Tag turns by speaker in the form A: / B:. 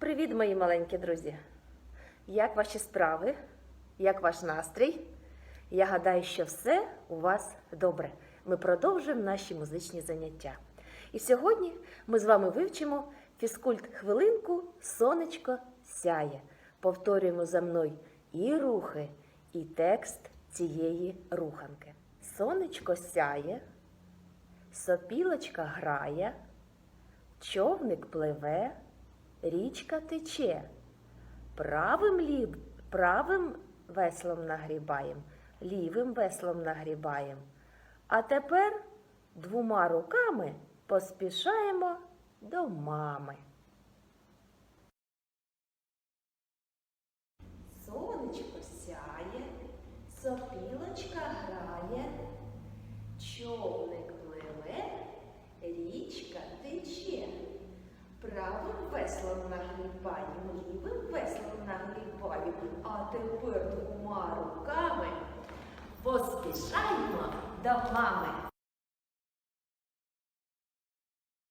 A: Привіт, мої маленькі друзі! Як ваші справи? Як ваш настрій? Я гадаю, що все у вас добре. Ми продовжуємо наші музичні заняття. І сьогодні ми з вами вивчимо фізкульт хвилинку Сонечко сяє. Повторюємо за мною і рухи, і текст цієї руханки. Сонечко сяє, сопілочка грає, човник пливе, річка тече. Правим, лів, правим веслом нагрібаєм, лівим веслом нагрібаєм. А тепер двома руками поспішаємо до мами. Сонечко сяє, сопілочка грає, човник пливе, річка тече. Правим веслом нагрібаю, лівим веслом нагрібаю, а тепер двома руками поспішаємо до мами.